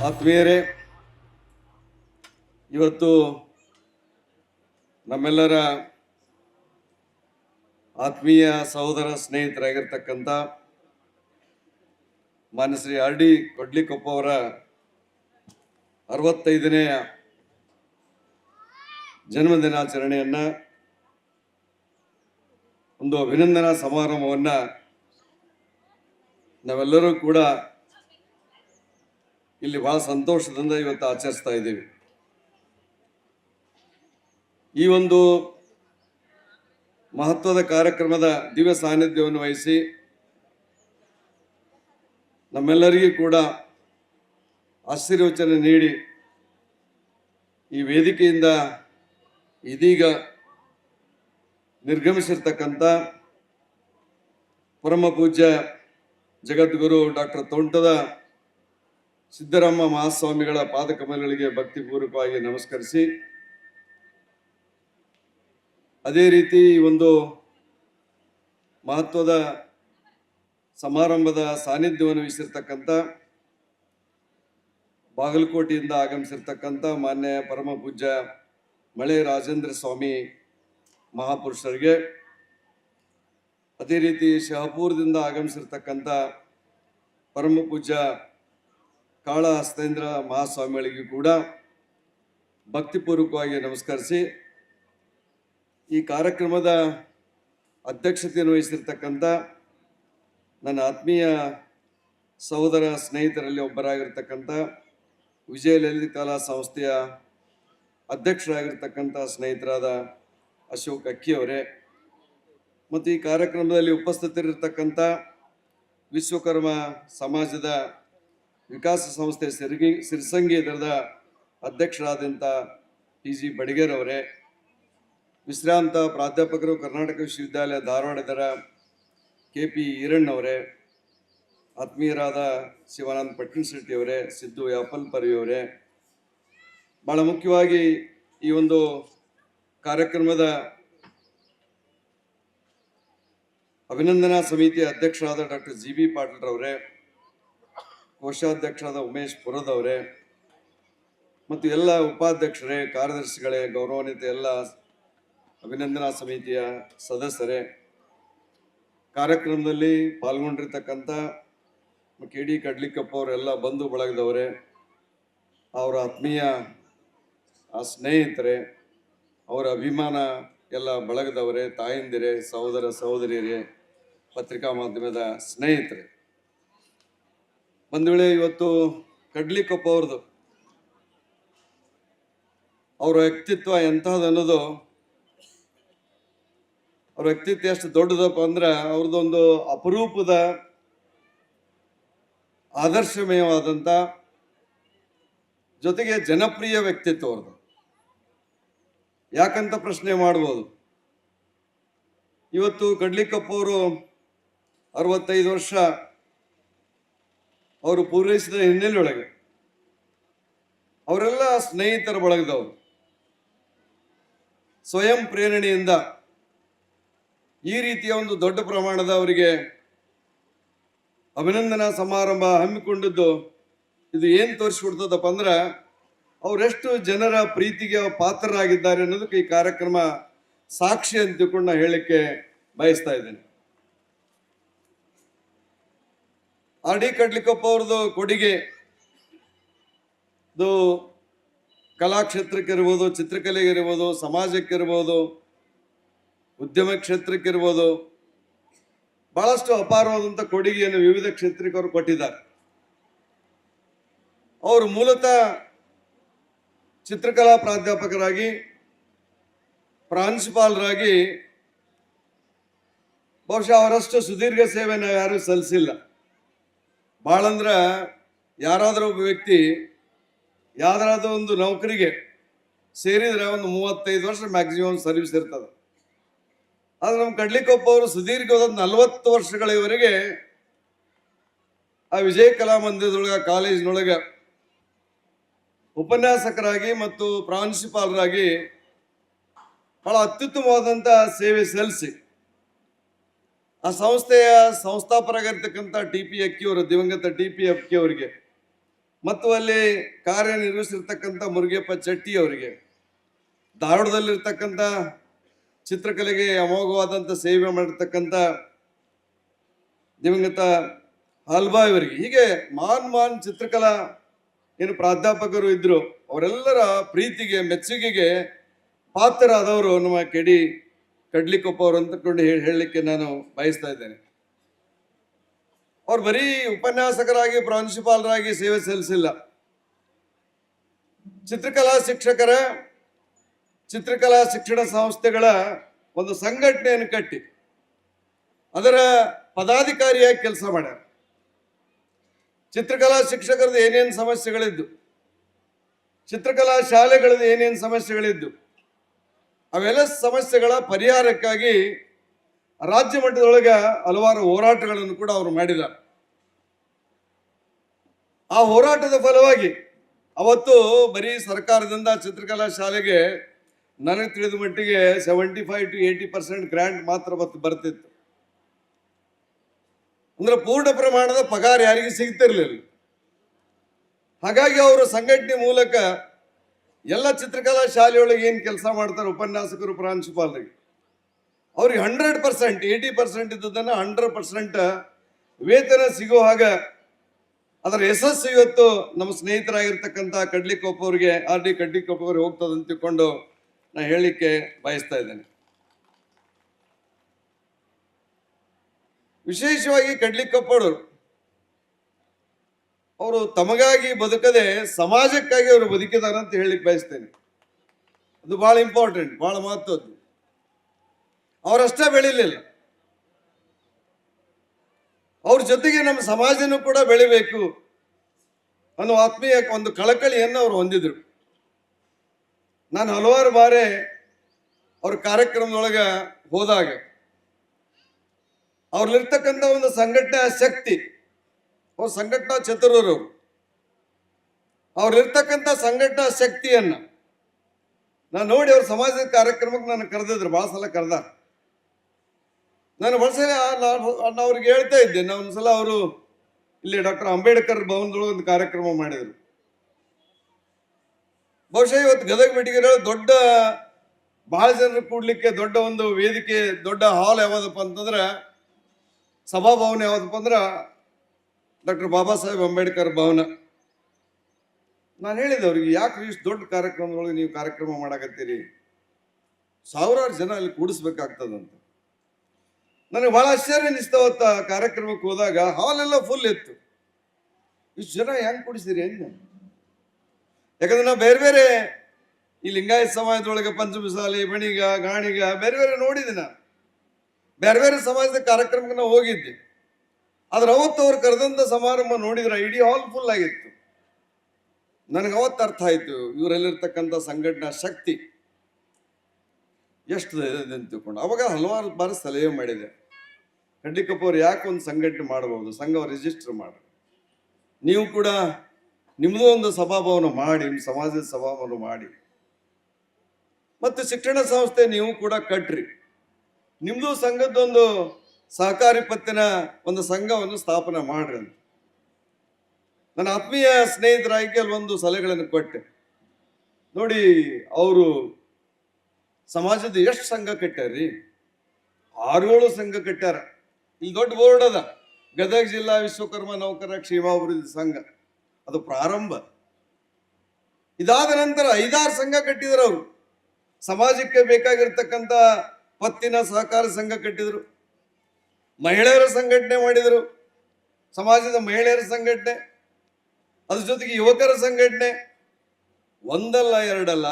ಆತ್ಮೀಯರೇ, ಇವತ್ತು ನಮ್ಮೆಲ್ಲರ ಆತ್ಮೀಯ ಸಹೋದರ ಸ್ನೇಹಿತರಾಗಿರ್ತಕ್ಕಂಥ ಮಾನ್ಯ ಶ್ರೀ ಆರ್ ಡಿ ಕೊಡ್ಲಿಕೊಪ್ಪ ಅವರ ಅರವತ್ತೈದನೆಯ ಜನ್ಮ ದಿನಾಚರಣೆಯನ್ನು ಒಂದು ಅಭಿನಂದನಾ ಸಮಾರಂಭವನ್ನು ನಾವೆಲ್ಲರೂ ಕೂಡ ಇಲ್ಲಿ ಬಹಳ ಸಂತೋಷದಿಂದ ಇವತ್ತು ಆಚರಿಸ್ತಾ ಇದ್ದೀವಿ. ಈ ಒಂದು ಮಹತ್ವದ ಕಾರ್ಯಕ್ರಮದ ದಿವ್ಯ ಸಾನ್ನಿಧ್ಯವನ್ನು ವಹಿಸಿ ನಮ್ಮೆಲ್ಲರಿಗೂ ಕೂಡ ಆಶೀರ್ವಚನೆ ನೀಡಿ ಈ ವೇದಿಕೆಯಿಂದ ಇದೀಗ ನಿರ್ಗಮಿಸಿರ್ತಕ್ಕಂಥ ಪರಮ ಪೂಜ್ಯ ಜಗದ್ಗುರು ಡಾಕ್ಟರ್ ತೋಂಟದ ಸಿದ್ದರಾಮ ಮಹಾಸ್ವಾಮಿಗಳ ಪಾದಕಮಲಗಳಿಗೆ ಭಕ್ತಿಪೂರ್ವಕವಾಗಿ ನಮಸ್ಕರಿಸಿ. ಅದೇ ರೀತಿ ಒಂದು ಮಹತ್ವದ ಸಮಾರಂಭದ ಸಾನ್ನಿಧ್ಯವನ್ನು ವಹಿಸಿರ್ತಕ್ಕಂಥ ಬಾಗಲಕೋಟೆಯಿಂದ ಆಗಮಿಸಿರ್ತಕ್ಕಂಥ ಮಾನ್ಯ ಪರಮ ಪೂಜ್ಯ ಮಳೆ ರಾಜೇಂದ್ರ ಸ್ವಾಮಿ ಮಹಾಪುರುಷರಿಗೆ, ಅದೇ ರೀತಿ ಶಹಪೂರದಿಂದ ಆಗಮಿಸಿರ್ತಕ್ಕಂಥ ಪರಮ ಪೂಜ್ಯ ಕಾಳ ಹಸ್ತೇಂದ್ರ ಮಹಾಸ್ವಾಮಿಗಳಿಗೂ ಕೂಡ ಭಕ್ತಿಪೂರ್ವಕವಾಗಿ ನಮಸ್ಕರಿಸಿ, ಈ ಕಾರ್ಯಕ್ರಮದ ಅಧ್ಯಕ್ಷತೆಯನ್ನು ವಹಿಸಿರ್ತಕ್ಕಂಥ ನನ್ನ ಆತ್ಮೀಯ ಸಹೋದರ ಸ್ನೇಹಿತರಲ್ಲಿ ಒಬ್ಬರಾಗಿರ್ತಕ್ಕಂಥ ವಿಜಯ ಲಲಿತ ಕಲಾ ಸಂಸ್ಥೆಯ ಅಧ್ಯಕ್ಷರಾಗಿರ್ತಕ್ಕಂಥ ಸ್ನೇಹಿತರಾದ ಅಶೋಕ್ ಅಕ್ಕಿಯವರೇ ಮತ್ತು ಈ ಕಾರ್ಯಕ್ರಮದಲ್ಲಿ ಉಪಸ್ಥಿತರಿರ್ತಕ್ಕಂಥ ವಿಶ್ವಕರ್ಮ ಸಮಾಜದ ವಿಕಾಸ ಸಂಸ್ಥೆ ಸಿರ್ಗಿ ಸಿರಿಸಂಗಿ ಇದರದ ಅಧ್ಯಕ್ಷರಾದಂಥ ಪಿ ಜಿ ಬಡಿಗೇರ್ ಅವರೇ ವಿಶ್ರಾಂತ ಪ್ರಾಧ್ಯಾಪಕರು ಕರ್ನಾಟಕ ವಿಶ್ವವಿದ್ಯಾಲಯ ಧಾರವಾಡದರ ಕೆ ಪಿ ಈರಣ್ಣವರೇ, ಆತ್ಮೀಯರಾದ ಶಿವಾನಂದ ಪಟ್ಟಣ ಶೆಟ್ಟಿಯವರೇ ಸಿದ್ದು ಯಾಪಲ್ ಪರಿಯವರೇ ಭಾಳ ಮುಖ್ಯವಾಗಿ ಈ ಒಂದು ಕಾರ್ಯಕ್ರಮದ ಅಭಿನಂದನಾ ಸಮಿತಿಯ ಅಧ್ಯಕ್ಷರಾದ ಡಾಕ್ಟರ್ ಜಿ ಬಿ ಪಾಟೀಲ್ರವರೇ ಕೋಶಾಧ್ಯಕ್ಷರಾದ ಉಮೇಶ್ ಪುರದವರೇ, ಮತ್ತು ಎಲ್ಲ ಉಪಾಧ್ಯಕ್ಷರೇ, ಕಾರ್ಯದರ್ಶಿಗಳೇ, ಗೌರವಾನ್ವಿತ ಎಲ್ಲ ಅಭಿನಂದನಾ ಸಮಿತಿಯ ಸದಸ್ಯರೇ, ಕಾರ್ಯಕ್ರಮದಲ್ಲಿ ಪಾಲ್ಗೊಂಡಿರ್ತಕ್ಕಂಥ ಕೆ ಡಿ ಕಡ್ಲಿಕಪ್ಪ ಅವರೆಲ್ಲ ಬಂಧು ಬಳಗದವರೇ, ಅವರ ಆತ್ಮೀಯ ಆ ಸ್ನೇಹಿತರೆ, ಅವರ ಅಭಿಮಾನ ಎಲ್ಲ ಬಳಗದವರೇ, ತಾಯಂದಿರೇ, ಸಹೋದರ ಸಹೋದರಿಯರೇ, ಪತ್ರಿಕಾ ಮಾಧ್ಯಮದ ಸ್ನೇಹಿತರೆ. ಒಂದು ವೇಳೆ ಇವತ್ತು ಕಡ್ಲಿಕೊಪ್ಪ ಅವ್ರದ್ದು ಅವರ ವ್ಯಕ್ತಿತ್ವ ಎಂಥದ್ದು ಅನ್ನೋದು ಅವ್ರ ವ್ಯಕ್ತಿತ್ವ ಎಷ್ಟು ದೊಡ್ಡದಪ್ಪ ಅಂದ್ರೆ ಅವ್ರದ್ದೊಂದು ಅಪರೂಪದ ಆದರ್ಶಮಯವಾದಂಥ ಜೊತೆಗೆ ಜನಪ್ರಿಯ ವ್ಯಕ್ತಿತ್ವ ಅವ್ರದ್ದು ಯಾಕಂತ ಪ್ರಶ್ನೆ ಮಾಡ್ಬೋದು. ಇವತ್ತು ಕಡ್ಲಿಕಪ್ಪ ಅವರು ಅರವತ್ತೈದು ವರ್ಷ ಅವರು ಪೂರೈಸಿದ ಹಿನ್ನೆಲೆಯೊಳಗೆ ಅವರೆಲ್ಲ ಸ್ನೇಹಿತರ ಬಳಗದವರು. ಸ್ವಯಂ ಪ್ರೇರಣೆಯಿಂದ ಈ ರೀತಿಯ ಒಂದು ದೊಡ್ಡ ಪ್ರಮಾಣದ ಅವರಿಗೆ ಅಭಿನಂದನಾ ಸಮಾರಂಭ ಹಮ್ಮಿಕೊಂಡಿದ್ದು ಇದು ಏನು ತೋರಿಸ್ಕೊಡ್ತದಪ್ಪ ಅಂದ್ರೆ ಅವರೆಷ್ಟು ಜನರ ಪ್ರೀತಿಗೆ ಪಾತ್ರರಾಗಿದ್ದಾರೆ ಅನ್ನೋದಕ್ಕೆ ಈ ಕಾರ್ಯಕ್ರಮ ಸಾಕ್ಷಿ ಅಂತ ತಿಳ್ಕೊಂಡು ಹೇಳಲಿಕ್ಕೆ ಬಯಸ್ತಾ ಇದ್ದೇನೆ. ಆರ್ ಡಿ ಕಡ್ಲಿಕಪ್ಪ ಅವ್ರದ್ದು ಕೊಡುಗೆ. ಇದು ಕಲಾಕ್ಷೇತ್ರಕ್ಕಿರ್ಬೋದು, ಚಿತ್ರಕಲೆಗಿರ್ಬೋದು, ಸಮಾಜಕ್ಕಿರ್ಬೋದು, ಉದ್ಯಮ ಕ್ಷೇತ್ರಕ್ಕಿರ್ಬೋದು, ಬಹಳಷ್ಟು ಅಪಾರವಾದಂಥ ಕೊಡುಗೆಯನ್ನು ವಿವಿಧ ಕ್ಷೇತ್ರಕ್ಕೆ ಅವರು ಕೊಟ್ಟಿದ್ದಾರೆ. ಅವರು ಮೂಲತಃ ಚಿತ್ರಕಲಾ ಪ್ರಾಧ್ಯಾಪಕರಾಗಿ, ಪ್ರಾಂಶುಪಾಲರಾಗಿ ಬಹುಶಃ ಅವರಷ್ಟು ಸುದೀರ್ಘ ಸೇವೆಯನ್ನು ಯಾರೂ ಸಲ್ಲಿಸಿಲ್ಲ. ಭಾಳಂದ್ರೆ ಯಾರಾದರೂ ಒಬ್ಬ ವ್ಯಕ್ತಿ ಯಾವ್ದಾದ್ರೂ ಒಂದು ನೌಕರಿಗೆ ಸೇರಿದರೆ ಒಂದು ಮೂವತ್ತೈದು ವರ್ಷ ಮ್ಯಾಕ್ಸಿಮಮ್ ಸರ್ವಿಸ್ ಇರ್ತದೆ. ಆದರೆ ನಮ್ಮ ಕಡ್ಲಿಕೊಪ್ಪ ಅವರು ಸುದೀರ್ಘವಾದ ನಲವತ್ತು ವರ್ಷಗಳವರೆಗೆ ಆ ವಿಜಯ ಕಲಾ ಮಂದಿರದೊಳಗೆ ಕಾಲೇಜಿನೊಳಗೆ ಉಪನ್ಯಾಸಕರಾಗಿ ಮತ್ತು ಪ್ರಾಂಶುಪಾಲರಾಗಿ ಬಹಳ ಅತ್ಯುತ್ತಮವಾದಂಥ ಸೇವೆ ಸಲ್ಲಿಸಿ. ಆ ಸಂಸ್ಥೆಯ ಸಂಸ್ಥಾಪಕರಾಗಿರ್ತಕ್ಕಂಥ ಟಿ ಪಿ ಅಕ್ಕಿ ಅವರು, ದಿವಂಗತ ಟಿ ಪಿ ಅಕ್ಕಿ ಅವರಿಗೆ, ಮತ್ತು ಅಲ್ಲಿ ಕಾರ್ಯನಿರ್ವಹಿಸಿರ್ತಕ್ಕಂಥ ಮುರುಗೇಪ್ಪ ಚಟ್ಟಿ ಅವರಿಗೆ, ಧಾರವಾಡದಲ್ಲಿರ್ತಕ್ಕಂಥ ಚಿತ್ರಕಲೆಗೆ ಅಮೋಘವಾದಂಥ ಸೇವೆ ಮಾಡಿರ್ತಕ್ಕಂಥ ದಿವಂಗತ ಹಲ್ಬಾ ಇವರಿಗೆ. ಹೀಗೆ ಮಾನ್ ಮಾನ್ ಚಿತ್ರಕಲಾ ಏನು ಪ್ರಾಧ್ಯಾಪಕರು ಇದ್ದರು ಅವರೆಲ್ಲರ ಪ್ರೀತಿಗೆ, ಮೆಚ್ಚುಗೆಗೆ ಪಾತ್ರರಾದವರು ನಮ್ಮ ಕೆಡಿ ಕಡ್ಲಿಕೊಪ್ಪ ಅವರು ಅಂತಕೊಂಡು ಹೇಳಿ ಹೇಳಲಿಕ್ಕೆ ನಾನು ಬಯಸ್ತಾ ಇದ್ದೇನೆ. ಅವ್ರು ಬರೀ ಉಪನ್ಯಾಸಕರಾಗಿ, ಪ್ರಾಂಶುಪಾಲರಾಗಿ ಸೇವೆ ಸಲ್ಲಿಸಿಲ್ಲ. ಚಿತ್ರಕಲಾ ಶಿಕ್ಷಕರ, ಚಿತ್ರಕಲಾ ಶಿಕ್ಷಣ ಸಂಸ್ಥೆಗಳ ಒಂದು ಸಂಘಟನೆಯನ್ನು ಕಟ್ಟಿ, ಅದರ ಪದಾಧಿಕಾರಿಯಾಗಿ ಕೆಲಸ ಮಾಡ್ಯಾರ. ಚಿತ್ರಕಲಾ ಶಿಕ್ಷಕರದ್ದು ಏನೇನು ಸಮಸ್ಯೆಗಳಿದ್ದು, ಚಿತ್ರಕಲಾ ಶಾಲೆಗಳದ್ದು ಏನೇನು ಸಮಸ್ಯೆಗಳಿದ್ದು ಅವೆಲ್ಲ ಸಮಸ್ಯೆಗಳ ಪರಿಹಾರಕ್ಕಾಗಿ ರಾಜ್ಯ ಮಟ್ಟದೊಳಗೆ ಹಲವಾರು ಹೋರಾಟಗಳನ್ನು ಕೂಡ ಅವರು ಮಾಡಿದ್ದಾರೆ. ಆ ಹೋರಾಟದ ಫಲವಾಗಿ ಅವತ್ತು ಬರೀ ಸರ್ಕಾರದಿಂದ ಚಿತ್ರಕಲಾ ಶಾಲೆಗೆ ನನಗೆ ತಿಳಿದ ಮಟ್ಟಿಗೆ seventy five to eighty percent grant ಮಾತ್ರ ಬರ್ತಿತ್ತು. ಅಂದ್ರೆ ಪೂರ್ಣ ಪ್ರಮಾಣದ ಪಗಾರ ಯಾರಿಗೂ ಸಿಗ್ತಿರ್ಲಿಲ್ಲ. ಹಾಗಾಗಿ ಅವರು ಸಂಘಟನೆ ಮೂಲಕ ಎಲ್ಲ ಚಿತ್ರಕಲಾ ಶಾಲೆಯೊಳಗೆ ಏನು ಕೆಲಸ ಮಾಡ್ತಾರೆ ಉಪನ್ಯಾಸಕರು ಪ್ರಾಂಶುಪಾಲರಿಗೆ? ಅವ್ರಿಗೆ ಹಂಡ್ರೆಡ್ ಪರ್ಸೆಂಟ್ ಏಯ್ಟಿ ಪರ್ಸೆಂಟ್ ಇದ್ದದನ್ನು ಹಂಡ್ರೆಡ್ ಪರ್ಸೆಂಟ್ ವೇತನ ಸಿಗೋ ಹಾಗ ಅದರ ಯಶಸ್ಸು ಇವತ್ತು ನಮ್ಮ ಸ್ನೇಹಿತರಾಗಿರ್ತಕ್ಕಂಥ ಕಡ್ಲಿಕೊಪ್ಪ ಅವರಿಗೆ, ಆರ್ ಡಿ ಕಡ್ಲಿಕೊಪ್ಪ ಅವ್ರಿಗೆ ಹೋಗ್ತದೆ ಅಂತ ತಿಳ್ಕೊಂಡು ನಾ ಹೇಳಲಿಕ್ಕೆ ಬಯಸ್ತಾ ಇದ್ದೇನೆ. ವಿಶೇಷವಾಗಿ ಕಡ್ಲಿಕೊಪ್ಪವರು ಅವರು ತಮಗಾಗಿ ಬದುಕದೆ ಸಮಾಜಕ್ಕಾಗಿ ಅವರು ಬದುಕಿದ್ದಾರೆ ಅಂತ ಹೇಳಲಿಕ್ಕೆ ಬಯಸ್ತೇನೆ. ಅದು ಬಹಳ ಇಂಪಾರ್ಟೆಂಟ್ ಬಹಳ ಮಹತ್ವದ್ದು. ಅವರಷ್ಟೇ ಬೆಳಿಲಿಲ್ಲ. ಅವ್ರ ಜೊತೆಗೆ ನಮ್ಮ ಸಮಾಜನೂ ಕೂಡ ಬೆಳಿಬೇಕು ಅನ್ನೋ ಆತ್ಮೀಯ ಒಂದು ಕಳಕಳಿಯನ್ನು ಅವರು ಹೊಂದಿದ್ರು. ನಾನು ಹಲವಾರು ಬಾರಿ ಅವ್ರ ಕಾರ್ಯಕ್ರಮದೊಳಗೆ ಹೋದಾಗ, ಅವ್ರಲ್ಲಿರ್ತಕ್ಕಂಥ ಒಂದು ಸಂಘಟನೆ ಶಕ್ತಿ ಅವ್ರ ಸಂಘಟನಾ ಚತುರರು. ಅವ್ರಿರ್ತಕ್ಕಂಥ ಸಂಘಟನಾ ಶಕ್ತಿಯನ್ನ ನಾನು ನೋಡಿ ಅವ್ರ ಸಮಾಜದ ಕಾರ್ಯಕ್ರಮಕ್ಕೆ ನಾನು ಕರೆದಿದ್ರು ಭಾಳ ಸಲ ಕರೆದ ನಾನು ಒಂದ್ಸಲ ನಾನು ಅವ್ರಿಗೆ ಹೇಳ್ತಾ ಇದ್ದೆ, ನಾನು ಒಂದ್ಸಲ ಅವರು ಇಲ್ಲಿ ಡಾಕ್ಟರ್ ಅಂಬೇಡ್ಕರ್ ಭವನದೊಳಗೆ ಒಂದು ಕಾರ್ಯಕ್ರಮ ಮಾಡಿದರು. ಬಹುಶಃ ಇವತ್ತು ಗದಗ ಬಿಟ್ಟಿಗೆ ದೊಡ್ಡ ಬಹಳ ಜನರು ಕೂಡ್ಲಿಕ್ಕೆ ದೊಡ್ಡ ಒಂದು ವೇದಿಕೆ, ದೊಡ್ಡ ಹಾಲ್ ಯಾವುದಪ್ಪ ಅಂತಂದ್ರೆ, ಸಭಾಭವನ ಯಾವುದಪ್ಪ ಅಂದ್ರೆ ಡಾಕ್ಟರ್ ಬಾಬಾ ಸಾಹೇಬ್ ಅಂಬೇಡ್ಕರ್ ಭವನ. ನಾನು ಹೇಳಿದೆ, ಅವ್ರಿಗೆ ಯಾಕೆ ಇಷ್ಟು ದೊಡ್ಡ ಕಾರ್ಯಕ್ರಮದೊಳಗೆ ನೀವು ಕಾರ್ಯಕ್ರಮ ಮಾಡಕತ್ತೀರಿ? ಸಾವಿರಾರು ಜನ ಅಲ್ಲಿ ಕೂಡಿಸ್ಬೇಕಾಗ್ತದಂತ. ನನಗೆ ಬಹಳ ಆಶ್ಚರ್ಯ ಅನಿಸ್ತಾವತ್ತ ಕಾರ್ಯಕ್ರಮಕ್ಕೆ ಹೋದಾಗ ಹಾಲ್ ಎಲ್ಲ ಫುಲ್ ಇತ್ತು. ಇಷ್ಟು ಜನ ಹೆಂಗೆ ಕೂಡಿಸಿರಿ ಹೆಂಗ? ಯಾಕಂದ್ರೆ ನಾವು ಬೇರೆ ಬೇರೆ ಈ ಲಿಂಗಾಯತ್ ಸಮಾಜದೊಳಗೆ ಪಂಚಮಸಾಲಿ ಬಣಿಗ ಗಾಣಿಗ ಬೇರೆ ಬೇರೆ ನೋಡಿದೆ ನಾನು. ಬೇರೆ ಬೇರೆ ಸಮಾಜದ ಕಾರ್ಯಕ್ರಮಕ್ಕೆ ನಾವು ಹೋಗಿದ್ದೆ. ಆದ್ರೆ ಅವತ್ತು ಅವ್ರು ಕರೆದಂತ ಸಮಾರಂಭ ನೋಡಿದ್ರೆ ಇಡೀ ಹಾಲ್ ಫುಲ್ ಆಗಿತ್ತು. ನನಗೆ ಅವತ್ತು ಅರ್ಥ ಆಯ್ತು, ಇವರಲ್ಲಿರ್ತಕ್ಕಂಥ ಸಂಘಟನಾ ಶಕ್ತಿ ಎಷ್ಟು ಇದೆ ಅಂತ ತಿಳ್ಕೊಂಡು ಅವಾಗ ಹಲವಾರು ಬಾರಿ ಸಲಹೆ ಮಾಡಿದೆ. ಕಡ್ಲಿಕಪ್ಪ ಅವ್ರು ಯಾಕೆ ಒಂದು ಸಂಘಟನೆ ಮಾಡಬಹುದು ಸಂಘ ರಿಜಿಸ್ಟರ್ ಮಾಡಿ. ನೀವು ಕೂಡ ನಿಮ್ಮದು ಒಂದು ಸಭಾಭವನ ಮಾಡಿ, ನಿಮ್ಮ ಸಮಾಜದ ಸಭಾಭವನ ಮಾಡಿ. ಮತ್ತು ಶಿಕ್ಷಣ ಸಂಸ್ಥೆ ನೀವು ಕೂಡ ಕಟ್ಟ್ರಿ ನಿಮ್ಮದು ಸಂಘದ್ದೊಂದು ಸಹಕಾರಿ ಪತ್ತಿನ ಒಂದು ಸಂಘವನ್ನು ಸ್ಥಾಪನೆ ಮಾಡ್ರಿ ಅಂತ. ನನ್ನ ಆತ್ಮೀಯ ಸ್ನೇಹಿತರಾಗಿ ಕೆಲವೊಂದು ಸಲಹೆಗಳನ್ನು ಕೊಟ್ಟೆ. ನೋಡಿ, ಅವರು ಸಮಾಜದ ಎಷ್ಟು ಸಂಘ ಕಟ್ಟಾರಿ ಆರು ಏಳು ಸಂಘ ಕಟ್ಟಾರ ಇಲ್ಲಿ ದೊಡ್ಡ ಬೋರ್ಡ್ ಅದ. ಗದಗ ಜಿಲ್ಲಾ ವಿಶ್ವಕರ್ಮ ನೌಕರ ಕ್ಷೇಮಾಭಿವೃದ್ಧಿ ಸಂಘ. ಅದು ಪ್ರಾರಂಭ. ಇದಾದ ನಂತರ ಐದಾರು ಸಂಘ ಕಟ್ಟಿದ್ರು ಅವರು. ಸಮಾಜಕ್ಕೆ ಬೇಕಾಗಿರ್ತಕ್ಕಂಥ ಪತ್ತಿನ ಸಹಕಾರ ಸಂಘ ಕಟ್ಟಿದ್ರು. ಮಹಿಳೆಯರ ಸಂಘಟನೆ ಮಾಡಿದರು. ಸಮಾಜದ ಮಹಿಳೆಯರ ಸಂಘಟನೆ, ಅದ್ರ ಜೊತೆಗೆ ಯುವಕರ ಸಂಘಟನೆ. ಒಂದಲ್ಲ ಎರಡಲ್ಲ,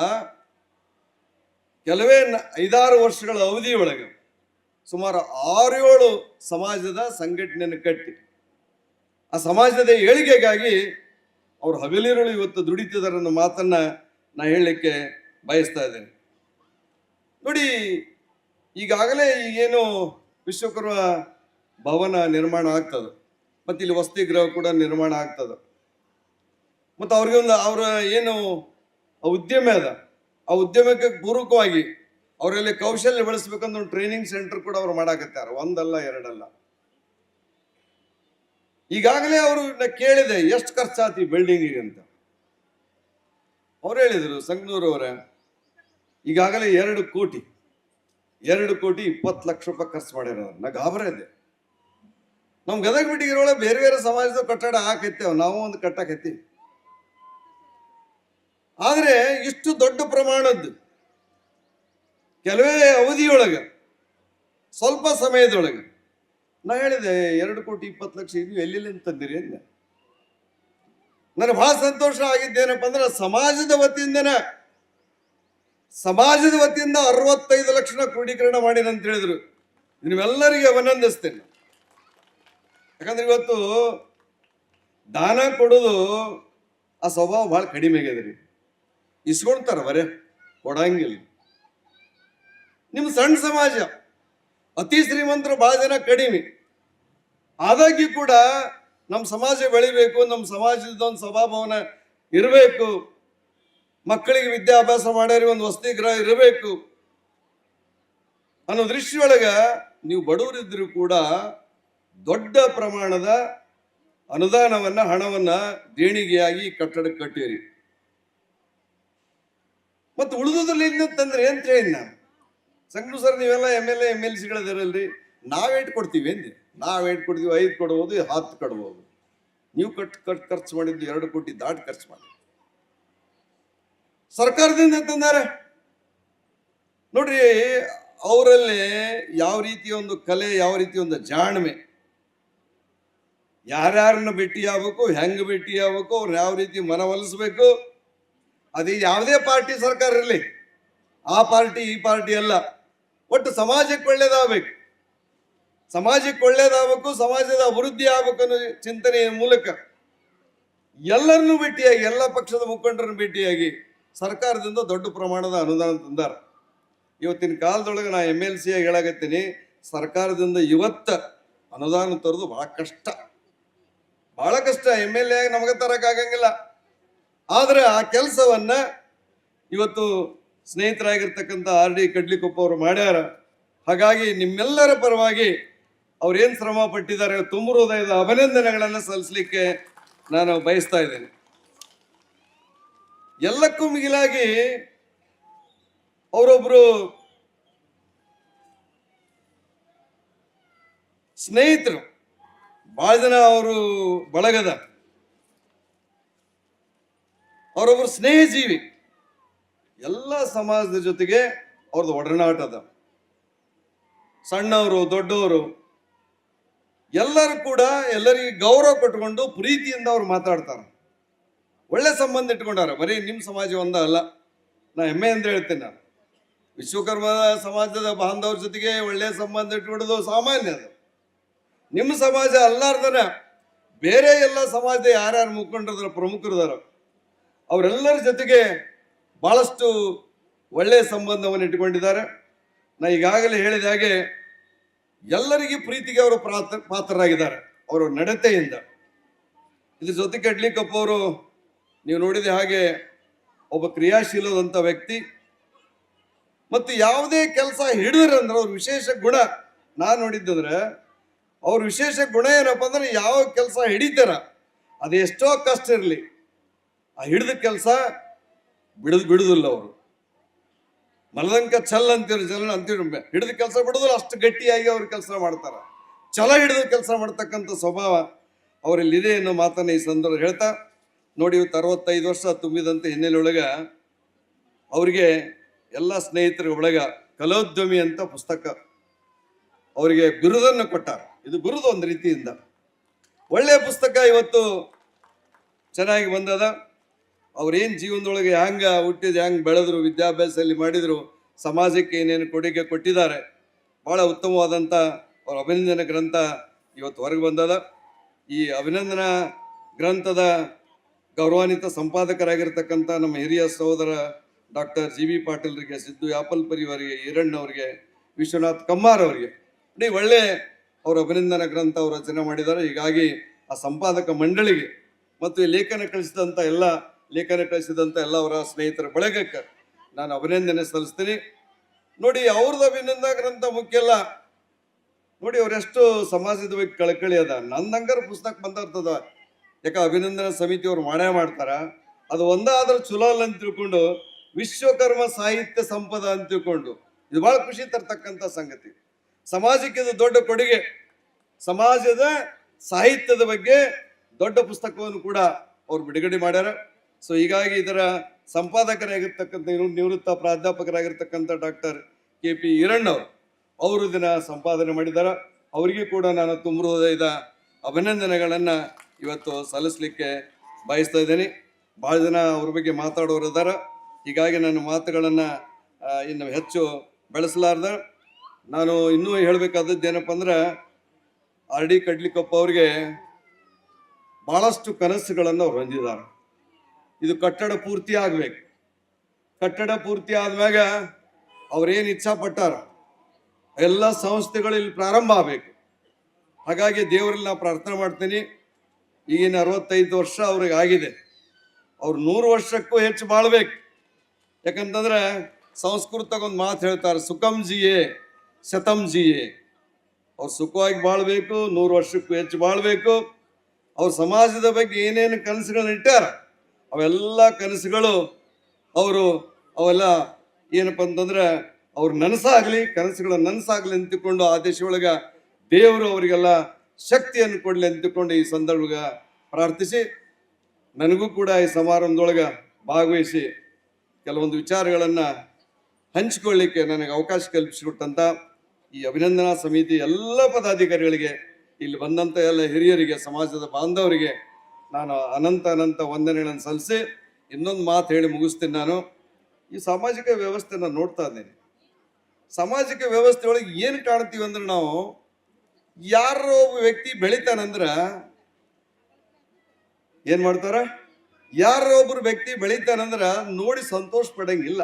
ಕೆಲವೇ ಐದಾರು ವರ್ಷಗಳ ಅವಧಿಯೊಳಗೆ ಸುಮಾರು ಆರು ಏಳು ಸಮಾಜದ ಸಂಘಟನೆಯನ್ನು ಕಟ್ಟಿ. ಆ ಸಮಾಜದ ಏಳಿಗೆಗಾಗಿ ಅವರು ಹಗಲಿರುಳು ಇವತ್ತು ದುಡಿತಿದ್ದಾರೆ ಅನ್ನೋ ಮಾತನ್ನ ನಾ ಹೇಳಲಿಕ್ಕೆ ಬಯಸ್ತಾ ಇದ್ದೇನೆ. ನೋಡಿ, ಈಗಾಗಲೇ ಈಗೇನು ವಿಶ್ವಕರ್ಮ ಭವನ ನಿರ್ಮಾಣ ಆಗ್ತದೆ. ಮತ್ತು ಇಲ್ಲಿ ವಸತಿ ಗೃಹ ಕೂಡ ನಿರ್ಮಾಣ ಆಗ್ತದೆ. ಮತ್ತು ಅವ್ರಿಗೆ ಒಂದು ಅವರ ಏನು ಉದ್ಯಮ ಅದ. ಆ ಉದ್ಯಮಕ್ಕೆ ಪೂರಕವಾಗಿ ಅವರಲ್ಲಿ ಕೌಶಲ್ಯ ಬೆಳೆಸ್ಬೇಕಂತ ಒಂದು ಟ್ರೈನಿಂಗ್ ಸೆಂಟರ್ ಕೂಡ ಅವ್ರು ಮಾಡಾಕತ್ತಾರೆ ಒಂದಲ್ಲ, ಎರಡಲ್ಲ. ಈಗಾಗಲೇ ಅವರು ಕೇಳಿದೆ, ಎಷ್ಟು ಖರ್ಚಾತಿ ಬಿಲ್ಡಿಂಗಿಗೆ ಅಂತ? ಅವ್ರು ಹೇಳಿದರು ಸಂಗನೂರವರ ಈಗಾಗಲೇ ಎರಡು ಕೋಟಿ. ಎರಡು ಕೋಟಿ ಇಪ್ಪತ್ತು ಲಕ್ಷ ರೂಪಾಯಿ ಖರ್ಚು ಮಾಡಿರೋದು ನಾ ಗಾಬರ ಇದೆ ನಮ್ ಗದಗ ಬಿಟ್ಟಿಗಿರೋಳೆ ಬೇರೆ ಬೇರೆ ಸಮಾಜದ ಕಟ್ಟಡ ಹಾಕೈತೇವ್ ನಾವು ಒಂದು ಕಟ್ಟಕತ್ತೀವಿ. ಆದ್ರೆ ಇಷ್ಟು ದೊಡ್ಡ ಪ್ರಮಾಣದ್ದು, ಕೆಲವೇ ಅವಧಿಯೊಳಗ, ಸ್ವಲ್ಪ ಸಮಯದೊಳಗೆ, ನಾ ಹೇಳಿದೆ, ಎರಡು ಕೋಟಿ ಇಪ್ಪತ್ತು ಲಕ್ಷ ಇದು ಎಲ್ಲಿಂದ ತಂದಿರಿ ಅಂದ. ನನಗೆ ಬಹಳ ಸಂತೋಷ ಆಗಿದ್ದೇನಪ್ಪ ಅಂದ್ರೆ, ಸಮಾಜದ ವತಿಯಿಂದನ, ಸಮಾಜದ ವತಿಯಿಂದ ಅರವತ್ತೈದು ಲಕ್ಷ ಕ್ರೋಢೀಕರಣ ಮಾಡಿದಂತ ಹೇಳಿದ್ರು. ನಿಮ್ಮೆಲ್ಲರಿಗೆ ಅಭಿನಂದಿಸ್ತೇನೆ ಯಾಕಂದ್ರೆ ಇವತ್ತು ದಾನ ಕೊಡೋದು ಆ ಸ್ವಭಾವ ಬಹಳ ಕಡಿಮೆ ಆಗ್ಯದ ರೀ. ಇಸ್ಕೊಳ್ತಾರ ಬರೇ ಕೊಡಂಗಿಲ್ಲ. ನಿಮ್ಮ ಸಣ್ಣ ಸಮಾಜ, ಅತಿ ಶ್ರೀಮಂತರು ಬಹಳ ಜನ ಕಡಿಮೆ. ಆದಾಗ್ಯೂ ಕೂಡ ನಮ್ಮ ಸಮಾಜ ಬೆಳಿಬೇಕು ನಮ್ಮ ಸಮಾಜದ ಒಂದು ಸ್ವಭಾವನ ಇರಬೇಕು. ಮಕ್ಕಳಿಗೆ ವಿದ್ಯಾಭ್ಯಾಸ ಮಾಡೋರಿ ಒಂದು ವಸತಿ ಗೃಹ ಇರಬೇಕು ಅನ್ನೋ ದೃಷ್ಟಿಯೊಳಗ ನೀವು ಬಡವರಿದ್ರು ಕೂಡ ದೊಡ್ಡ ಪ್ರಮಾಣದ ಅನುದಾನವನ್ನ, ಹಣವನ್ನ ದೇಣಿಗೆಯಾಗಿ ಕಟ್ಟಡಕ್ಕೆ ಕಟ್ಟಿರಿ. ಮತ್ತು ಉಳಿದುದ್ರಲ್ಲಿ ತಂದ್ರೆ ಏನ್ ಹೇಳಿ ನಾನು ಸಂಘ ಸರ್ ನೀವೆಲ್ಲ M L A M L ಸಿಗಳದಿರಲ್ರಿ ನಾವೇಟ್ ಕೊಡ್ತೀವಿ ಅಂದೆ. ನಾವೇಟ್ ಕೊಡ್ತೀವಿ, ಐದು ಕೊಡ್ಬೋದು, ಹತ್ತು ಕೊಡ್ಬೋದು ನೀವು ಕಟ್ ಕಟ್ ಖರ್ಚು ಮಾಡಿದ್ದು ಎರಡು ಕೋಟಿ ದಾಟ್ ಖರ್ಚು ಮಾಡಿ ಸರ್ಕಾರದಿಂದ ತಂದಾರೆ? ನೋಡ್ರಿ, ಅವರಲ್ಲಿ ಯಾವ ರೀತಿಯ ಒಂದು ಕಲೆ, ಯಾವ ರೀತಿ ಒಂದು ಜಾಣ್ಮೆ ಯಾರ್ಯಾರನ್ನ ಭೇಟಿ ಆಗ್ಬೇಕು, ಹೆಂಗೆ ಭೇಟಿ ಆಗ್ಬೇಕು, ಅವ್ರು ಯಾವ ರೀತಿ ಮನವೊಲಿಸ್ಬೇಕು ಅದು ಯಾವುದೇ ಪಾರ್ಟಿ ಸರ್ಕಾರ ಇರಲಿ, ಆ ಪಾರ್ಟಿ, ಈ ಪಾರ್ಟಿ ಅಲ್ಲ. ಒಟ್ಟು ಸಮಾಜಕ್ಕೆ ಒಳ್ಳೇದಾಗಬೇಕು. ಸಮಾಜಕ್ಕೆ ಒಳ್ಳೇದಾಗಬೇಕು, ಸಮಾಜದ ಅಭಿವೃದ್ಧಿ ಆಗ್ಬೇಕು ಅನ್ನೋ ಚಿಂತನೆಯ ಮೂಲಕ ಎಲ್ಲರನ್ನೂ ಭೇಟಿಯಾಗಿ, ಎಲ್ಲ ಪಕ್ಷದ ಮುಖಂಡರನ್ನು ಭೇಟಿಯಾಗಿ ಸರ್ಕಾರದಿಂದ ದೊಡ್ಡ ಪ್ರಮಾಣದ ಅನುದಾನ ತಂದಾರ. ಇವತ್ತಿನ ಕಾಲದೊಳಗೆ ನಾ ಎಂ ಎಲ್ ಸಿ ಆಗಿ ಹೇಳಾಕತ್ತೀನಿ, ಸರ್ಕಾರದಿಂದ ಇವತ್ತ ಅನುದಾನ ತರೋದು ಬಹಳ ಕಷ್ಟ. ಬಹಳ ಕಷ್ಟ ಎಂ ಎಲ್ ಎ ನಮಗೆ ತರಕ್ಕಾಗಂಗಿಲ್ಲ ಆದ್ರೆ ಆ ಕೆಲಸವನ್ನ ಇವತ್ತು ಸ್ನೇಹಿತರಾಗಿರ್ತಕ್ಕಂಥ ಆರ್ ಡಿ ಕಡ್ಲಿಕೊಪ್ಪ ಅವರು ಮಾಡ್ಯಾರ. ಹಾಗಾಗಿ ನಿಮ್ಮೆಲ್ಲರ ಪರವಾಗಿ ಅವ್ರೇನ್ ಶ್ರಮ ಪಟ್ಟಿದ್ದಾರೆ ತುಂಬ ಹೃದಯದ ಅಭಿನಂದನೆಗಳನ್ನು ಸಲ್ಲಿಸಲಿಕ್ಕೆ ನಾನು ಬಯಸ್ತಾ ಇದ್ದೇನೆ. ಎಲ್ಲಕ್ಕೂ ಮಿಗಿಲಾಗಿ ಅವರೊಬ್ರು ಸ್ನೇಹಿತರು ಬಹಳ ಜನ ಅವರು ಬಳಗದ. ಅವರೊಬ್ಬರು ಸ್ನೇಹ ಜೀವಿ ಎಲ್ಲ ಸಮಾಜದ ಜೊತೆಗೆ ಅವ್ರದ್ದು ಒಡನಾಟ ಅದ. ಸಣ್ಣವರು, ದೊಡ್ಡವರು, ಎಲ್ಲರೂ ಕೂಡ ಎಲ್ಲರಿಗೆ ಗೌರವ ಕೊಟ್ಕೊಂಡು ಪ್ರೀತಿಯಿಂದ ಅವ್ರು ಮಾತಾಡ್ತಾರೆ. ಒಳ್ಳೆ ಸಂಬಂಧ ಇಟ್ಕೊಂಡಾರ. ಬರೀ ನಿಮ್ಮ ಸಮಾಜ ಒಂದ ಅಲ್ಲ. ನಾ ಹೆಮ್ಮೆ ಅಂತ ಹೇಳ್ತೇನೆ ನಾನು. ವಿಶ್ವಕರ್ಮ ಸಮಾಜದ ಬಾಂಧವ್ರ ಜೊತೆಗೆ ಒಳ್ಳೆ ಸಂಬಂಧ ಇಟ್ಕೊಂಡು ಸಾಮಾನ್ಯ ಅದು. ನಿಮ್ಮ ಸಮಾಜ ಅಲ್ಲಾರ್ದನ ಬೇರೆ ಎಲ್ಲ ಸಮಾಜದ ಯಾರ್ಯಾರು ಮುಖಂಡರದಾರ ಪ್ರಮುಖರದಾರ, ಅವರೆಲ್ಲರ ಜೊತೆಗೆ ಬಹಳಷ್ಟು ಒಳ್ಳೆಯ ಸಂಬಂಧವನ್ನು ಇಟ್ಟುಕೊಂಡಿದ್ದಾರೆ. ನಾ ಈಗಾಗಲೇ ಹೇಳಿದ ಹಾಗೆ ಎಲ್ಲರಿಗೂ ಪ್ರೀತಿಗೆ ಅವರು ಪಾತ್ರ ಪಾತ್ರರಾಗಿದ್ದಾರೆ, ಅವರ ನಡತೆಯಿಂದ. ಇದ್ರ ಜೊತೆ ಕಡ್ಲಿಕಪ್ಪ ಅವರು, ನೀವು ನೋಡಿದ ಹಾಗೆ ಒಬ್ಬ ಕ್ರಿಯಾಶೀಲದಂಥ ವ್ಯಕ್ತಿ. ಮತ್ತು ಯಾವುದೇ ಕೆಲಸ ಹಿಡಿದ್ರಂದ್ರೆ ಅವ್ರ ವಿಶೇಷ ಗುಣ ನಾನು ನೋಡಿದ್ದಂದ್ರೆ ಅವ್ರ ವಿಶೇಷ ಗುಣ ಏನಪ್ಪ ಅಂದ್ರೆ ಯಾವ ಕೆಲಸ ಹಿಡಿತಾರ, ಅದು ಎಷ್ಟೋ ಕಷ್ಟ ಇರಲಿ. ಆ ಹಿಡಿದ ಕೆಲಸ ಬಿಡದ್ ಬಿಡುದಿಲ್ಲ ಅವರು. ಮಲದಂಕ ಚಲ್ ಅಂತೀರಿ ಜನ ಅಂತೀವಿ ಹಿಡಿದ ಕೆಲಸ ಬಿಡುದಿಲ್ಲ, ಅಷ್ಟು ಗಟ್ಟಿಯಾಗಿ ಅವ್ರ ಕೆಲಸ ಮಾಡ್ತಾರ. ಛಲ ಹಿಡಿದ ಕೆಲಸ ಮಾಡ್ತಕ್ಕಂಥ ಸ್ವಭಾವ ಅವರಲ್ಲಿದೆ ಅನ್ನೋ ಮಾತನ್ನ ಈ ಸಂದರ್ಭ ಹೇಳ್ತಾ, ನೋಡಿ ಇವತ್ತು ಅರವತ್ತೈದು ವರ್ಷ ತುಂಬಿದಂತ ಹಿನ್ನೆಲೆಯೊಳಗ ಅವರಿಗೆ ಎಲ್ಲ ಸ್ನೇಹಿತರ ಒಳಗ ಕಲೋದ್ಯಮಿ ಅಂತ ಪುಸ್ತಕ ಅವರಿಗೆ ಬಿರುದನ್ನು ಕೊಟ್ಟಾರ. ಇದು ಬಿರುದು ಒಂದು ರೀತಿಯಿಂದ. ಒಳ್ಳೆಯ ಪುಸ್ತಕ ಇವತ್ತು ಚೆನ್ನಾಗಿ ಬಂದದ. ಅವ್ರೇನು ಜೀವನದೊಳಗೆ ಹ್ಯಾಂಗೆ ಹುಟ್ಟಿದ, ಹ್ಯಾಂಗೆ ಬೆಳೆದ್ರು, ವಿದ್ಯಾಭ್ಯಾಸದಲ್ಲಿ ಮಾಡಿದ್ರು, ಸಮಾಜಕ್ಕೆ ಏನೇನು ಕೊಡುಗೆ ಕೊಟ್ಟಿದ್ದಾರೆ, ಬಹಳ ಉತ್ತಮವಾದಂಥ ಅವ್ರ ಅಭಿನಂದನೆ ಗ್ರಂಥ ಇವತ್ತು ಹೊರಗೆ ಬಂದದ. ಈ ಅಭಿನಂದನಾ ಗ್ರಂಥದ ಗೌರವಾನ್ವಿತ ಸಂಪಾದಕರಾಗಿರ್ತಕ್ಕಂಥ ನಮ್ಮ ಹಿರಿಯ ಸಹೋದರ ಡಾಕ್ಟರ್ ಜಿ ಬಿ ಪಾಟೀಲ್ರಿಗೆ, ಸಿದ್ದು ಯಾಪಲ್ ಪರಿವಾರಿಗೆ ಈರಣ್ಣವ್ರಿಗೆ, ವಿಶ್ವನಾಥ್ ಕಮ್ಮಾರ್ ಅವರಿಗೆ. ಒಳ್ಳೆ ಅವರ ಅಭಿನಂದನ ಗ್ರಂಥ ಅವರು ರಚನೆ ಮಾಡಿದ್ದಾರೆ. ಹೀಗಾಗಿ ಆ ಸಂಪಾದಕ ಮಂಡಳಿಗೆ ಮತ್ತು ಈ ಲೇಖನ ಕಳಿಸಿದಂಥ ಎಲ್ಲ, ಲೇಖನ ಕಳಿಸಿದಂಥ ಎಲ್ಲ ಅವರ ಸ್ನೇಹಿತರ ಬಳಗಕ್ಕೆ ನಾನು ಅಭಿನಂದನೆ ಸಲ್ಲಿಸ್ತೀನಿ. ನೋಡಿ ಅವ್ರದ್ದು ಅಭಿನಂದನಾ ಗ್ರಂಥ ಮುಖ್ಯ ಅಲ್ಲ. ನೋಡಿ ಅವರೆಷ್ಟು ಸಮಾಜದ ಬಗ್ಗೆ ಕಳಕಳಿ ಅದ. ನಂದಂಗಾರ ಪುಸ್ತಕ ಬಂದಿರ್ತದ. ಯಾಕ ಅಭಿನಂದನಾ ಸಮಿತಿ ಅವ್ರು ಮಾಡೇ ಮಾಡ್ತಾರ. ಅದು ಒಂದಾದ್ರೂ ಚಲೋ ಅಂತ ತಿಳ್ಕೊಂಡು ವಿಶ್ವಕರ್ಮ ಸಾಹಿತ್ಯ ಸಂಪದ ಅಂತ ತಿಳ್ಕೊಂಡು. ಇದು ಬಹಳ ಖುಷಿ ತರ್ತಕ್ಕಂಥ ಸಂಗತಿ. ಸಮಾಜಕ್ಕೆ ಇದು ದೊಡ್ಡ ಕೊಡುಗೆ, ಸಮಾಜದ ಸಾಹಿತ್ಯದ ಬಗ್ಗೆ ದೊಡ್ಡ ಪುಸ್ತಕವನ್ನು ಕೂಡ ಅವ್ರು ಬಿಡುಗಡೆ ಮಾಡ್ಯಾರ. ಸೊ ಹೀಗಾಗಿ ಇದರ ಸಂಪಾದಕರಾಗಿರ್ತಕ್ಕಂಥ ನಿವೃತ್ತ ಪ್ರಾಧ್ಯಾಪಕರಾಗಿರ್ತಕ್ಕಂಥ ಡಾಕ್ಟರ್ ಕೆ ಪಿ ಈರಣ್ಣವ್ರು ಅವರು ಇದನ್ನ ಸಂಪಾದನೆ ಮಾಡಿದ್ದಾರೆ ಅವರಿಗೆ ಕೂಡ ನಾನು ತುಂಬ ಹೃದಯದ ಅಭಿನಂದನೆಗಳನ್ನು ಇವತ್ತು ಸಲ್ಲಿಸಲಿಕ್ಕೆ ಬಯಸ್ತಾ ಇದ್ದೀನಿ. ಭಾಳ ಜನ ಅವ್ರ ಬಗ್ಗೆ ಮಾತಾಡೋರು ಇದ್ದಾರೆ ಹೀಗಾಗಿ ನನ್ನ ಮಾತುಗಳನ್ನು ಇನ್ನು ಹೆಚ್ಚು ಬೆಳೆಸಲಾರ್ದ. ನಾನು ಇನ್ನೂ ಹೇಳಬೇಕಾದದ್ದು ಏನಪ್ಪ ಅಂದ್ರೆ ಆರ್ ಡಿ ಕಡ್ಲಿಕೊಪ್ಪ ಅವ್ರಿಗೆ ಬಹಳಷ್ಟು ಕನಸುಗಳನ್ನು ಅವ್ರು ಹೊಂದಿದ್ದಾರೆ ಇದು ಕಟ್ಟಡ ಪೂರ್ತಿ ಆಗ್ಬೇಕು. ಕಟ್ಟಡ ಪೂರ್ತಿ ಆದ್ಮ್ಯಾಗ ಅವ್ರೇನು ಇಚ್ಛಾ ಪಟ್ಟಾರ ಎಲ್ಲ ಸಂಸ್ಥೆಗಳು ಇಲ್ಲಿ ಪ್ರಾರಂಭ ಆಗಬೇಕು. ಹಾಗಾಗಿ ದೇವರಲ್ಲಿ ನಾವು ಪ್ರಾರ್ಥನೆ ಮಾಡ್ತೀನಿ. ಈಗಿನ ಅರವತ್ತೈದು ವರ್ಷ ಅವ್ರಿಗೆ ಆಗಿದೆ. ಅವ್ರು ನೂರು ವರ್ಷಕ್ಕೂ ಹೆಚ್ಚು ಬಾಳ್ಬೇಕು. ಯಾಕಂತಂದ್ರೆ ಸಂಸ್ಕೃತಕ್ಕೊಂದು ಮಾತು ಹೇಳ್ತಾರೆ, ಸುಖಂ ಜಿಯೇ. ಶತಂ ಅವ್ರು ಸುಖವಾಗಿ ಬಾಳ್ಬೇಕು, ನೂರು ವರ್ಷಕ್ಕೂ ಹೆಚ್ಚು ಬಾಳ್ಬೇಕು. ಅವ್ರ ಸಮಾಜದ ಬಗ್ಗೆ ಏನೇನು ಕನಸುಗಳನ್ನ ಇಟ್ಟಾರ, ಅವೆಲ್ಲ ಕನಸುಗಳು ಅವರು ಅವೆಲ್ಲ ಏನಪ್ಪ ಅಂತಂದ್ರೆ ಅವ್ರ ನನಸಾಗಲಿ, ಕನಸುಗಳ ನನಸಾಗಲಿ ಅಂತಕೊಂಡು ಆ ದೇಶದೊಳಗೆ ದೇವರು ಅವರಿಗೆಲ್ಲ ಶಕ್ತಿಯನ್ನು ಕೊಡ್ಲಿ ಅಂತಕೊಂಡು ಈ ಸಂದರ್ಭ ಪ್ರಾರ್ಥಿಸಿ, ನನಗೂ ಕೂಡ ಈ ಸಮಾರಂಭದೊಳಗೆ ಭಾಗವಹಿಸಿ ಕೆಲವೊಂದು ವಿಚಾರಗಳನ್ನು ಹಂಚಿಕೊಳ್ಳಿಕ್ಕೆ ನನಗೆ ಅವಕಾಶ ಕಲ್ಪಿಸಿಕೊಟ್ಟಂತ ಈ ಅಭಿನಂದನಾ ಸಮಿತಿ ಎಲ್ಲ ಪದಾಧಿಕಾರಿಗಳಿಗೆ, ಇಲ್ಲಿ ಬಂದಂಥ ಎಲ್ಲ ಹಿರಿಯರಿಗೆ, ಸಮಾಜದ ಬಾಂಧವರಿಗೆ ನಾನು ಅನಂತ ಅನಂತ ವಂದನೆಗಳನ್ನು ಸಲ್ಲಿಸಿ ಇನ್ನೊಂದು ಮಾತು ಹೇಳಿ ಮುಗಿಸ್ತೀನಿ ನಾನು. ಈ ಸಾಮಾಜಿಕ ವ್ಯವಸ್ಥೆನ ನೋಡ್ತಾ ಇದ್ದೀನಿ. ಸಾಮಾಜಿಕ ವ್ಯವಸ್ಥೆ ಒಳಗೆ ಏನು ಕಾಣ್ತೀವಿ ಅಂದ್ರೆ ನಾವು, ಯಾರೋ ಒಬ್ಬ ವ್ಯಕ್ತಿ ಬೆಳಿತಾನಂದ್ರ ಏನು ಮಾಡ್ತಾರ? ಯಾರೋ ಒಬ್ಬರು ವ್ಯಕ್ತಿ ಬೆಳಿತಾನಂದ್ರ ನೋಡಿ ಸಂತೋಷ ಪಡಂಗಿಲ್ಲ.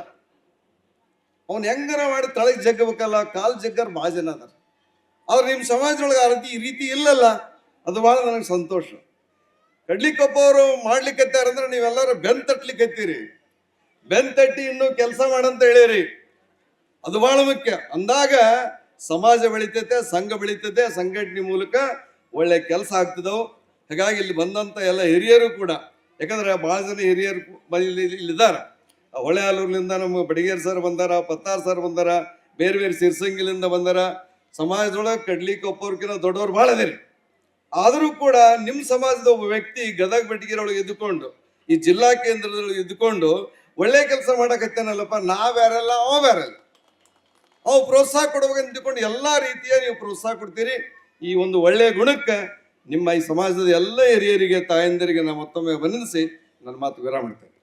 ಅವ್ನು ಹೆಂಗಾರ ಮಾಡಿ ತಳಗ್ ಜಗ್ಗಬೇಕಲ್ಲ, ಕಾಲ್ ಜಗ್ಗರ್ ಭಾಳ ಜನ ಅದಾರ. ಅವ್ರು ನಿಮ್ಮ ಸಮಾಜದೊಳಗೆ ಆ ರೀತಿ ಈ ರೀತಿ ಇಲ್ಲಲ್ಲ, ಅದು ಭಾಳ ನನಗೆ ಸಂತೋಷ. ಕಡ್ಲಿಕೊಪ್ಪ ಅವರು ಮಾಡ್ಲಿಕ್ಕತ್ತಾರಂದ್ರೆ ನೀವೆಲ್ಲರೂ ಬೆನ್ ತಟ್ಲಿಕ್ಕತ್ತೀರಿ ಬೆನ್ ತಟ್ಟಿ ಇನ್ನು ಕೆಲಸ ಮಾಡಂತ ಹೇಳಿರಿ. ಅದು ಬಹಳ ಮುಖ್ಯ. ಅಂದಾಗ ಸಮಾಜ ಬೆಳಿತೈತೆ, ಸಂಘ ಬೆಳಿತೈತೆ, ಸಂಘಟನೆ ಮೂಲಕ ಒಳ್ಳೆ ಕೆಲಸ ಆಗ್ತದವು. ಹಾಗಾಗಿ ಇಲ್ಲಿ ಬಂದಂತ ಎಲ್ಲ ಹಿರಿಯರು ಕೂಡ, ಯಾಕಂದ್ರೆ ಭಾಳ ಜನ ಹಿರಿಯರು ಇಲ್ಲಿ ಇಲ್ಲಿದ್ದಾರೆ. ಹೊಳೆ ಆಲೂರಿನಿಂದ ನಮ್ಮ ಬಡಿಗೇರ್ ಸರ್ ಬಂದಾರ, ಪತ್ತಾರ್ ಸರ್ ಬಂದಾರ, ಬೇರೆ ಬೇರೆ ಸಿರ್ಸಂಗಿಲಿಂದ ಬಂದಾರ. ಸಮಾಜದೊಳಗೆ ಕಡ್ಲಿ ಕೊಪ್ಪೋರ್ಕಿನ ದೊಡ್ಡವ್ರು ಭಾಳ ಅದಿರಿ. ಆದರೂ ಕೂಡ ನಿಮ್ಮ ಸಮಾಜದ ಒಬ್ಬ ವ್ಯಕ್ತಿ ಗದಗ ಬೆಟಗಿರೊಳಗೆ ಇದ್ದುಕೊಂಡು ಈ ಜಿಲ್ಲಾ ಕೇಂದ್ರದೊಳಗೆ ಇದ್ದುಕೊಂಡು ಒಳ್ಳೆ ಕೆಲಸ ಮಾಡಕತ್ತೇನಲ್ಲಪ್ಪ ನಾವ್ಯಾರಲ್ಲ ಅವ ಬೇರಲ್ಲ ಅವು ಪ್ರೋತ್ಸಾಹ ಕೊಡ್ಬೇಕಂತ ತಿಳ್ಕೊಂಡು ಎಲ್ಲ ರೀತಿಯ ನೀವು ಪ್ರೋತ್ಸಾಹ ಕೊಡ್ತೀರಿ. ಈ ಒಂದು ಒಳ್ಳೆಯ ಗುಣಕ್ಕೆ ನಿಮ್ಮ ಈ ಸಮಾಜದ ಎಲ್ಲ ಹಿರಿಯರಿಗೆ, ತಾಯಂದಿರಿಗೆ ನಾನು ಮತ್ತೊಮ್ಮೆ ವಂದಿಸಿ ನನ್ನ ಮಾತು ವಿರಾಮ ಮಾಡ್ತೇನೆ.